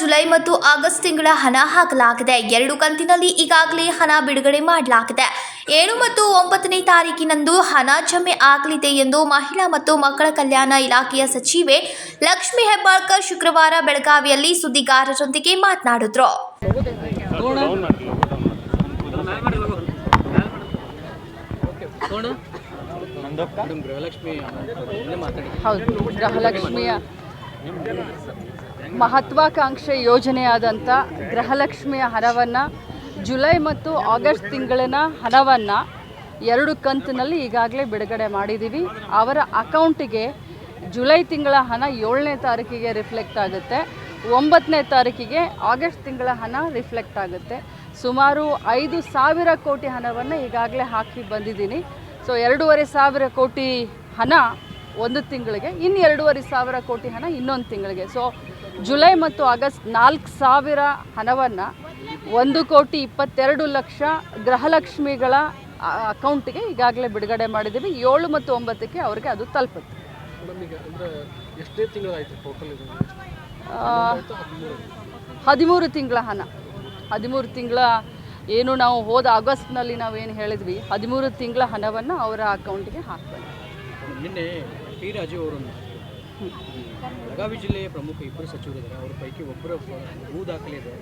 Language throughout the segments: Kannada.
ಜುಲೈ ಮತ್ತು ಆಗಸ್ಟ್ ತಿಂಗಳ ಹಣ ಹಾಕಲಾಗಿದೆ. ಎರಡು ಕಂತಿನಲ್ಲಿ ಈಗಾಗಲೇ ಹಣ ಬಿಡುಗಡೆ ಮಾಡಲಾಗಿದೆ. ಏಳು ಮತ್ತು ಒಂಬತ್ತನೇ ತಾರೀಕಿನಂದು ಹಣ ಜಮೆ ಆಗಲಿದೆ ಎಂದು ಮಹಿಳಾ ಮತ್ತು ಮಕ್ಕಳ ಕಲ್ಯಾಣ ಇಲಾಖೆಯ ಸಚಿವೆ ಲಕ್ಷ್ಮಿ ಹೆಬ್ಬಾಳ್ಕರ್ ಶುಕ್ರವಾರ ಬೆಳಗಾವಿಯಲ್ಲಿ ಸುದ್ದಿಗಾರರೊಂದಿಗೆ ಮಾತನಾಡಿದ್ರು. ಗೃಹಲಕ್ಷ್ಮಿ ಮಾತಾಡಿ. ಹೌದು ಗೃಹಲಕ್ಷ್ಮಿಯ ಮಹತ್ವಾಕಾಂಕ್ಷೆ ಯೋಜನೆಯಾದಂಥ ಗೃಹಲಕ್ಷ್ಮಿಯ ಹಣವನ್ನು ಜುಲೈ ಮತ್ತು ಆಗಸ್ಟ್ ತಿಂಗಳಿನ ಹಣವನ್ನು ಎರಡು ಕಂತಿನಲ್ಲಿ ಈಗಾಗಲೇ ಬಿಡುಗಡೆ ಮಾಡಿದ್ದೀವಿ. ಅವರ ಅಕೌಂಟಿಗೆ ಜುಲೈ ತಿಂಗಳ ಹಣ ಏಳನೇ ತಾರೀಕಿಗೆ ರಿಫ್ಲೆಕ್ಟ್ ಆಗುತ್ತೆ. ಒಂಬತ್ತನೇ ತಾರೀಕಿಗೆ ಆಗಸ್ಟ್ ತಿಂಗಳ ಹಣ ರಿಫ್ಲೆಕ್ಟ್ ಆಗುತ್ತೆ. ಸುಮಾರು ಐದು ಸಾವಿರ ಕೋಟಿ ಹಣವನ್ನು ಈಗಾಗಲೇ ಹಾಕಿ ಬಂದಿದ್ದೀನಿ. ಸೊ, ಎರಡೂವರೆ ಸಾವಿರ ಕೋಟಿ ಹಣ ಒಂದು ತಿಂಗಳಿಗೆ, ಇನ್ನು ಎರಡೂವರೆ ಸಾವಿರ ಕೋಟಿ ಹಣ ಇನ್ನೊಂದು ತಿಂಗಳಿಗೆ. ಸೊ ಜುಲೈ ಮತ್ತು ಆಗಸ್ಟ್ ನಾಲ್ಕು ಸಾವಿರ ಹಣವನ್ನು ಒಂದು ಕೋಟಿ ಇಪ್ಪತ್ತೆರಡು ಲಕ್ಷ ಗೃಹಲಕ್ಷ್ಮಿಗಳ ಅಕೌಂಟ್ಗೆ ಈಗಾಗಲೇ ಬಿಡುಗಡೆ ಮಾಡಿದ್ದೀವಿ. ಏಳು ಮತ್ತು ಒಂಬತ್ತಕ್ಕೆ ಅವ್ರಿಗೆ ಅದು ತಲುಪುತ್ತೆ. ಹದಿಮೂರು ತಿಂಗಳ ಹಣ. ಹದಿಮೂರು ತಿಂಗಳ ಏನು ನಾವು ಹೋದ ಆಗಸ್ಟ್ನಲ್ಲಿ ನಾವೇನು ಹೇಳಿದ್ವಿ ಹದಿಮೂರು ತಿಂಗಳ ಹಣವನ್ನು ಅವರ ಅಕೌಂಟ್ಗೆ ಹಾಕ್ಬೇಕು. ನಿನ್ನೆ ಟಿ ರಾಜು ಅವರನ್ನು ಬೆಳಗಾವಿ ಜಿಲ್ಲೆಯ ಪ್ರಮುಖ ಇಬ್ಬರು ಸಚಿವರಿದ್ದಾರೆ. ಅವ್ರ ಪೈಕಿ ಒಬ್ಬರ ಭೂ ದಾಖಲೆ ಇದೆ.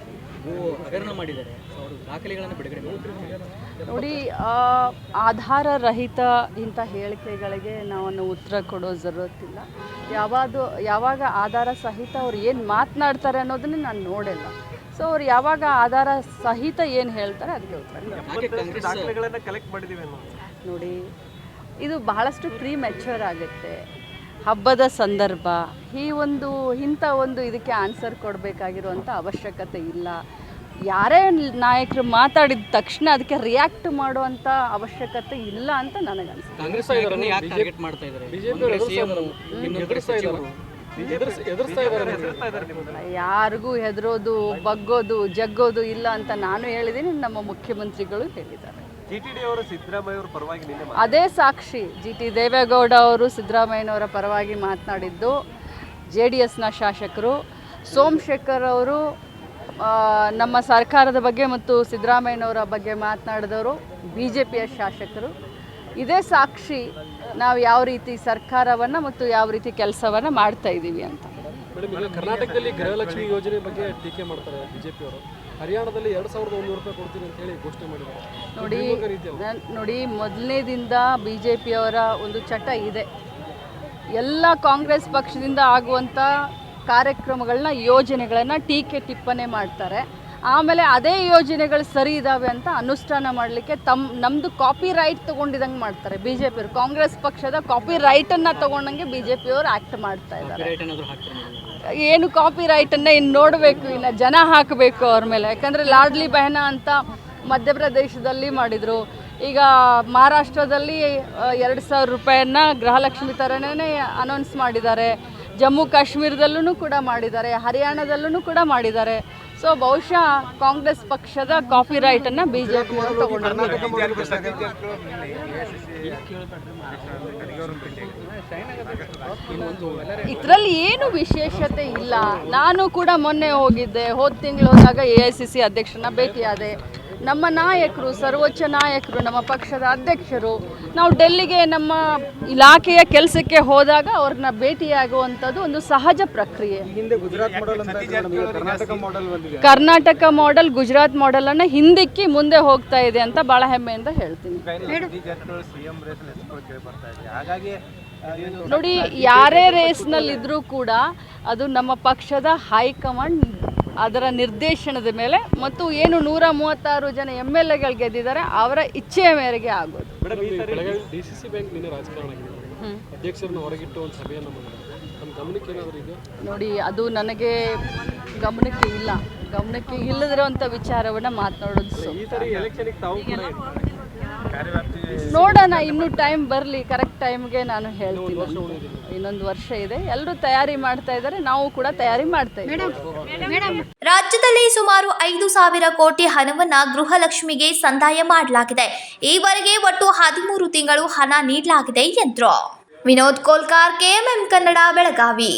ಭೂ ಹಗರಣ ಮಾಡಿದ್ದಾರೆ. ಅವರು ದಾಖಲೆಗಳನ್ನು ಬಿಡುಗಡೆ ಮಾಡಿದ್ದಾರೆ ನೋಡಿ ಆ, ಆಧಾರ ರಹಿತ ಇಂಥ ಹೇಳಿಕೆಗಳಿಗೆ ನಾವು ಉತ್ತರ ಕೊಡೋ ಜರುರತ್ತಿಲ್ಲ ಯಾವಾಗ ಯಾವಾಗ ಆಧಾರ ಸಹಿತ ಅವ್ರು ಏನು ಮಾತನಾಡ್ತಾರೆ ಅನ್ನೋದನ್ನ ನಾನು ನೋಡಿಲ್ಲ. ಸೊ ಅವ್ರು ಯಾವಾಗ ಆಧಾರ ಸಹಿತ ಏನು ಹೇಳ್ತಾರೆ ಅದಕ್ಕೆ ಉತ್ತರ. ಯಾಕೆ ಕಾಂಗ್ರೆಸ್ ನೋಡಿ ಇದು ಬಹಳಷ್ಟು ಪ್ರೀ ಮೆಚ್ಯೂರ್ ಆಗುತ್ತೆ. ಹಬ್ಬದ ಸಂದರ್ಭ ಈ ಒಂದು ಇಂಥ ಒಂದು ಇದಕ್ಕೆ ಆನ್ಸರ್ ಕೊಡಬೇಕಾಗಿರುವಂಥ ಅವಶ್ಯಕತೆ ಇಲ್ಲ. ಯಾರೇ ನಾಯಕರು ಮಾತಾಡಿದ ತಕ್ಷಣ ಅದಕ್ಕೆ ರಿಯಾಕ್ಟ್ ಮಾಡುವಂಥ ಅವಶ್ಯಕತೆ ಇಲ್ಲ ಅಂತ ನನಗನ್ಸುತ್ತೆ. ಯಾರಿಗೂ ಹೆದರೋದು ಬಗ್ಗೋದು ಜಗ್ಗೋದು ಇಲ್ಲ ಅಂತ ನಾನು ಹೇಳಿದ್ದೀನಿ ನಮ್ಮ ಮುಖ್ಯಮಂತ್ರಿಗಳು ಹೇಳಿದ್ದಾರೆ. ಅದೇ ಸಾಕ್ಷಿ ಜಿ ಟಿ ದೇವೇಗೌಡ ಅವರು ಸಿದ್ದರಾಮಯ್ಯನವರ ಪರವಾಗಿ ಮಾತನಾಡಿದ್ದು ಜೆ ಡಿ ಎಸ್ನ ಶಾಸಕರು. ಸೋಮಶೇಖರ್ ಅವರು ನಮ್ಮ ಸರ್ಕಾರದ ಬಗ್ಗೆ ಮತ್ತು ಸಿದ್ದರಾಮಯ್ಯನವರ ಬಗ್ಗೆ ಮಾತನಾಡಿದವರು ಬಿ ಜೆ ಪಿಯ ಶಾಸಕರು. ಇದೇ ಸಾಕ್ಷಿ ನಾವು ಯಾವ ರೀತಿ ಸರ್ಕಾರವನ್ನು ಮತ್ತು ಯಾವ ರೀತಿ ಕೆಲಸವನ್ನು ಮಾಡ್ತಾ ಇದ್ದೀವಿ ಅಂತ. ಕರ್ನಾಟಕದಲ್ಲಿ ಗೃಹಲಕ್ಷ್ಮಿ ಯೋಜನೆ ಬಗ್ಗೆ ಟೀಕೆ ಮಾಡ್ತಾರೆ ಬಿಜೆಪಿ ಅವರು ಹರಿಯಾಣದಲ್ಲಿ ಎರಡು ಸಾವಿರದ ಒಂದೂರು ರೂಪಾಯಿ ಕೊಡ್ತೀನಿ ಅಂತ ಹೇಳಿ ಘೋಷಣೆ ಮಾಡಿದ್ದಾರೆ. ನೋಡಿ ನೋಡಿ ಮೊದಲನೇದಿಂದ ಬಿ ಜೆ ಪಿಯವರ ಒಂದು ಚಟ ಇದೆ. ಎಲ್ಲ ಕಾಂಗ್ರೆಸ್ ಪಕ್ಷದಿಂದ ಆಗುವಂಥ ಕಾರ್ಯಕ್ರಮಗಳನ್ನ ಯೋಜನೆಗಳನ್ನು ಟೀಕೆ ಟಿಪ್ಪಣೆ ಮಾಡ್ತಾರೆ. ಆಮೇಲೆ ಅದೇ ಯೋಜನೆಗಳು ಸರಿ ಇದ್ದಾವೆ ಅಂತ ಅನುಷ್ಠಾನ ಮಾಡಲಿಕ್ಕೆ ತಮ್ಮ ನಮ್ಮದು ಕಾಪಿ ರೈಟ್ ತೊಗೊಂಡಿದಂಗೆ ಮಾಡ್ತಾರೆ ಬಿ ಜೆ ಪಿಯವರು ಕಾಂಗ್ರೆಸ್ ಪಕ್ಷದ ಕಾಪಿ ರೈಟನ್ನು ತೊಗೊಂಡಂಗೆ ಬಿ ಜೆ ಪಿಯವರು ಆ್ಯಕ್ಟ್ ಮಾಡ್ತಾ ಇದ್ದಾರೆ ಏನು ಕಾಪಿ ರೈಟನ್ನು ಇನ್ನು ನೋಡಬೇಕು, ಇನ್ನು ಜನ ಹಾಕಬೇಕು ಅವ್ರ ಮೇಲೆ. ಯಾಕಂದರೆ ಲಾಡ್ಲಿ ಬಹನ ಅಂತ ಮಧ್ಯಪ್ರದೇಶದಲ್ಲಿ ಮಾಡಿದರು. ಈಗ ಮಹಾರಾಷ್ಟ್ರದಲ್ಲಿ ಎರಡು ಸಾವಿರ ರೂಪಾಯಿಯನ್ನ ಗೃಹಲಕ್ಷ್ಮಿ ಥರನೇ ಅನೌನ್ಸ್ ಮಾಡಿದ್ದಾರೆ. ಜಮ್ಮು ಕಾಶ್ಮೀರದಲ್ಲೂ ಕೂಡ ಮಾಡಿದ್ದಾರೆ ಹರಿಯಾಣದಲ್ಲೂ ಕೂಡ ಮಾಡಿದ್ದಾರೆ. ಸೊ ಬಹುಶಃ ಕಾಂಗ್ರೆಸ್ ಪಕ್ಷದ ಕಾಫಿ ರೈಟ್ ಅನ್ನ ಬಿಜೆಪಿ ಇದರಲ್ಲಿ ಏನು ವಿಶೇಷತೆ ಇಲ್ಲ. ನಾನು ಕೂಡ ಮೊನ್ನೆ ಹೋಗಿದ್ದೆ. ಹೋದ ತಿಂಗಳು ಹೋದಾಗ ಎ ಐ ಸಿ ಸಿ ಅಧ್ಯಕ್ಷನ ಭೇಟಿಯಾದೆ. ನಮ್ಮ ನಾಯಕರು ಸರ್ವೋಚ್ಚ ನಾಯಕರು ನಮ್ಮ ಪಕ್ಷದ ಅಧ್ಯಕ್ಷರು ನಾವು ಡೆಲ್ಲಿಗೆ ನಮ್ಮ ಇಲಾಖೆಯ ಕೆಲಸಕ್ಕೆ ಹೋದಾಗ ಅವ್ರನ್ನ ಭೇಟಿಯಾಗುವಂಥದ್ದು ಒಂದು ಸಹಜ ಪ್ರಕ್ರಿಯೆ. ಹಿಂದೆ ಗುಜರಾತ್ ಮಾಡೆಲ್ ಅಂತ ಇತ್ತು ಕರ್ನಾಟಕ ಮಾಡೆಲ್ ಗುಜರಾತ್ ಕರ್ನಾಟಕ ಮಾಡೆಲ್ ಗುಜರಾತ್ ಹಿಂದಿಕ್ಕಿ ಹಿಂದಕ್ಕೆ ಮುಂದೆ ಹೋಗ್ತಾ ಇದೆ ಅಂತ ಬಹಳ ಹೆಮ್ಮೆಯಿಂದ ಹೇಳ್ತೀನಿ. ನೋಡಿ ಯಾರೇ ರೇಸ್ನಲ್ಲಿದ್ದರೂ ಕೂಡ ಅದು ನಮ್ಮ ಪಕ್ಷದ ಹೈಕಮಾಂಡ್ ಅದರ ನಿರ್ದೇಶನದ ಮೇಲೆ ಮತ್ತು ಏನು ನೂರ ಮೂವತ್ತಾರು ಜನ ಎಂ ಎಲ್ ಎಗಳು ಗೆದ್ದಿದ್ದಾರೆ ಅವರ ಇಚ್ಛೆಯ ಮೇರೆಗೆ ಆಗೋದು. ನೋಡಿ ಅದು ನನಗೆ ಗಮನಕ್ಕೆ ಇಲ್ಲ. ಗಮನಕ್ಕೆ ಇಲ್ಲದಿರುವಂಥ ವಿಚಾರವನ್ನು ಮಾತನಾಡೋದು ನೋಡೋಣ ಇನ್ನೂ ಟೈಮ್ ಬರಲಿ ಕರೆಕ್ಟ್ ಟೈಮ್ಗೆ ನಾನು ಹೇಳ್ತೀನಿ. ಇನ್ನೊಂದು ವರ್ಷ ಇದೆ. ಎಲ್ಲರೂ ತಯಾರಿ ಮಾಡ್ತಾ ಇದ್ದಾರೆ ನಾವು ಕೂಡ ತಯಾರಿ ಮಾಡ್ತಾ ಇದ್ದೀವಿ. ರಾಜ್ಯದಲ್ಲಿ ಸುಮಾರು ಐದು ಸಾವಿರ ಕೋಟಿ ಹಣವನ್ನ ಗೃಹಲಕ್ಷ್ಮಿಗೆ ಸಂದಾಯ ಮಾಡಲಾಗಿದೆ. ಈವರೆಗೆ ಒಟ್ಟು ಹದಿಮೂರು ತಿಂಗಳು ಹಣ ನೀಡಲಾಗಿದೆ ಎಂದರು. ವಿನೋದ್ ಕೋಲ್ಕಾರ್ ಕೆಎಂಎಂ ಕನ್ನಡ ಬೆಳಗಾವಿ.